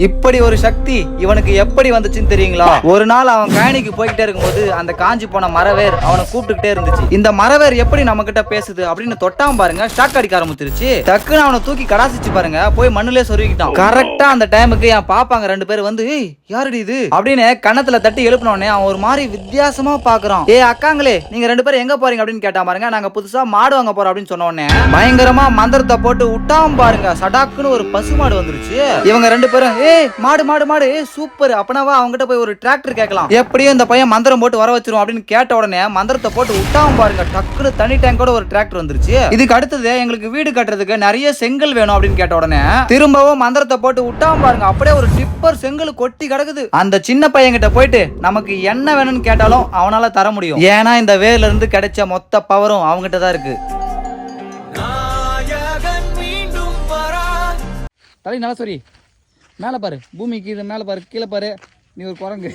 இப்படி ஒரு சக்தி இவனுக்கு எப்படி வந்துச்சுன்னு தெரியுங்களா? ஒரு நாள் அவன் கழனிக்கு போய்கிட்டே இருக்கும்போது அந்த காஞ்சி போன மரவேர் அவனை கூப்பிட்டுக்கிட்டே இருந்துச்சு. இந்த மரவேர் எப்படி நம்ம கிட்ட பேசுது அப்படின்னு தொட்டாம பாருங்க ஷாக் அடிக்க ஆரம்பிச்சிருச்சு. டக்குன்னு அவனை தூக்கி கடாசிச்சு பாருங்க போய் மண்ணுலயே சொருவிக்கிட்டான் கரெக்டா அந்த டைமுக்கு என் பாப்பாங்க ரெண்டு பேர் வந்து "ஏய், யாருடி இது? அப்படின்னு கன்னத்துல தட்டி எழுப்பின உடனே அவன் ஒரு மாதிரி வித்தியாசமா பாக்குறான். ஏ அக்காங்களே நீங்க ரெண்டு பேரும் எங்க போறீங்க? அப்படின்னு கேட்டா பாருங்க நாங்க புதுசா மாடு வாங்க போறோம் அப்படின்னு சொன்ன உடனே பயங்கரமா மந்திரத்தை போட்டு விட்டாம பாருங்க சடாக்குன்னு ஒரு பசு மாடு வந்துருச்சு. இவங்க ரெண்டு பேரும் ஏய் மாடு மாடு மாடு. சூப்பர். அப்பனாவா அவங்ககிட்ட போய் ஒரு டிராக்டர் கேட்கலாம். எப்படியும் இந்த பையன் மந்திரம் போட்டு வர வச்சிரும் அப்படின்னு கேட்ட உடனே மந்திரத்தை போட்டு விட்டாம பாருங்க. டக்குனு தனி டேங்கோட ஒரு டிராக்டர் வந்துருச்சு. இதுக்கு அடுத்தது எங்களுக்கு வீடு கட்டுறதுக்கு நிறைய செங்கல் வேணும் அப்படின்னு கேட்ட உடனே திரும்பவும் மந்திரத்தை போட்டு விட்டாம பாருங்க. அப்படியே ஒரு டிப்பர் செங்கல் கொட்டி கிடக்குது. அந்த சின்ன பையன் கிட்ட போயிட்டு நமக்கு என்ன வேணும்னு கேட்டாலும் அவனால தர முடியும். ஏன்னா இந்த வேர்ல இருந்து கிடைச்ச மொத்த பவரும் அவங்ககிட்ட தான் இருக்கு தலை நல்லா சொரி மேலே பாரு. பூமி கீழே மேலே பாரு. கீழே பாரு. நீ ஒரு குரங்கு.